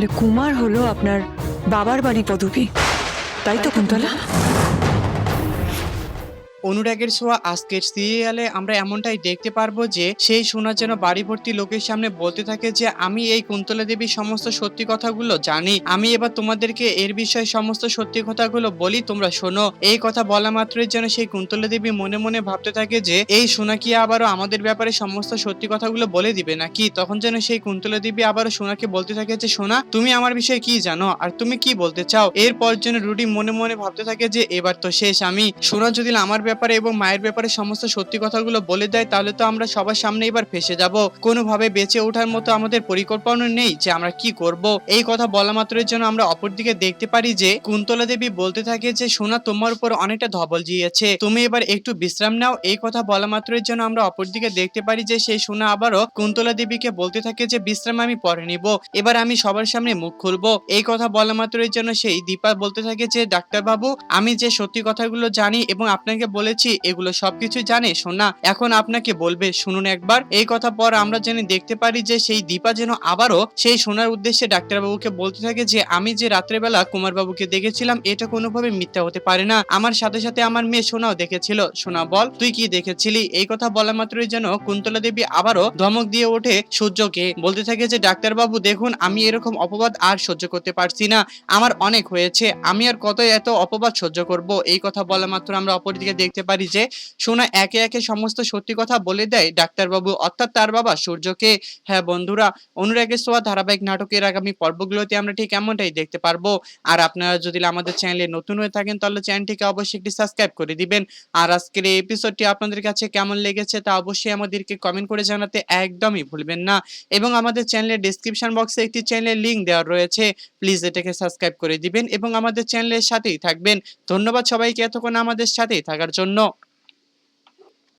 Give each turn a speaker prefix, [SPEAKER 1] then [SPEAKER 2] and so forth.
[SPEAKER 1] তাহলে কুমার হলো আপনার বাবার বাড়ি পদবী। তাই তো কুন্তলা?
[SPEAKER 2] অনুরাগের ছোঁয়া আজকের সিরিয়ালে আমরা এমনটাই দেখতে পারব যে, সেই সোনা যেন বাড়ি ভর্তি লোকের সামনে বলতে থাকে যে, আমি এই কুন্তলা দেবীর সমস্ত সত্যি কথাগুলো জানি। আমি এবার তোমাদেরকে এর বিষয়ে সমস্ত সত্যি কথাগুলো বলি, তোমরা শোনো। এই কথা বলা মাত্রই যেন সেই কুন্তলা দেবী মনে মনে ভাবতে থাকে যে, এই সোনা কি আবারও আমাদের ব্যাপারে সমস্ত সত্যি কথাগুলো বলে দিবে নাকি? তখন যেন সেই কুন্তলা দেবী আবারও সোনাকে বলতে থাকে যে, সোনা, তুমি আমার বিষয়ে কি জানো? আর তুমি কি বলতে চাও? এরপর যেন রুডি মনে মনে ভাবতে থাকে যে, এবার তো শেষ। আমি সোনা যদি আমার ব্যাপারে এবং মায়ের ব্যাপারে সমস্ত সত্যি কথাগুলো বলে দেয়, তাহলে তো আমরা সবার সামনে এবার ফেসে যাব। কোনোভাবে বেঁচে ওঠার মতো আমাদের পরিকল্পনা নেই যে আমরা কি করব। এই কথা বলা মাত্রই যেন আমরা অপরদিকে দেখতে পারি যে কুন্তলা দেবী বলতে থাকে যে, সোনা, তোমার উপর অনেকটা ধবল জিয়েছে। তুমি এবার একটু বিশ্রাম নাও। এই কথা বলা মাত্রই জন্য আমরা অপরদিকে দেখতে পারি যে, সেই সোনা আবারও কুন্তলা দেবীকে বলতে থাকে যে, বিশ্রাম আমি পরে নিব। এবার আমি সবার সামনে মুখ খুলবো। এই কথা বলা মাত্রই জন্য সেই দীপা বলতে থাকে যে ডাক্তার বাবু আমি যে সত্যি কথাগুলো জানি এবং আপনাকে বলেছি, এগুলো সবকিছু জানে, সোনা। এখন আপনাকে বলবে, শুনুন একবার, এই কথা পর আমরা যেন দেখতে পারি যে সেই দীপা যেন আবারও সেই সোনার উদ্দেশ্যে ডাক্তারবাবুকে বলতে থাকে যে, আমি যে রাত্রেবেলা কুমারবাবুকে দেখেছিলাম, এটা কোনোভাবে মিথ্যা হতে পারে না। আমার সাথে সাথে আমার মেয়ে সোনাও দেখেছিল। সোনা, বল, তুই কি দেখেছিলি? এই কথা বলা মাত্রই যেন কুন্তলা দেবী আবারও ধমক দিয়ে ওঠে সূর্যকে। বলতে থাকে যে, ডাক্তারবাবু, দেখুন, আমি এরকম অপবাদ আর সহ্য করতে পারছি না। আমার অনেক হয়েছে। আমি আর কত এত অপবাদ সহ্য করব? এই কথা বলা মাত্র আমরা অপরদিকে দেখতে পারি যে সোনা একে একে সমস্ত সত্যি কথা বলে দেয় ডাক্তারবাবু। অর্থাৎ তার বাবা সূর্যকে হ্যাঁ বন্ধুরা, অনুরাগের সোয়া ধারাবাহিক নাটকের আগামী পর্বগুলোতে আমরা ঠিক এমনটাই দেখতে পারব। আর আপনারা যদি আমাদের চ্যানেলে নতুন হয়ে থাকেন, তাহলে চ্যানেলটিকে অবশ্যই একটি সাবস্ক্রাইব করে দিবেন। আর আজকের এই এপিসোডটি আপনাদের কাছে কেমন লেগেছে তা অবশ্যই আমাদেরকে কমেন্ট করে জানাতে একদমই ভুলবেন না। এবং আমাদের চ্যানেলের ডিসক্রিপশন বক্সে একটি চ্যানেলের লিংক দেওয়া রয়েছে। প্লিজ এটাকে সাবস্ক্রাইব করে দিবেন এবং আমাদের চ্যানেলের সাথেই থাকবেন। ধন্যবাদ সবাইকে এতক্ষণ আমাদের সাথেই থাকার জন্য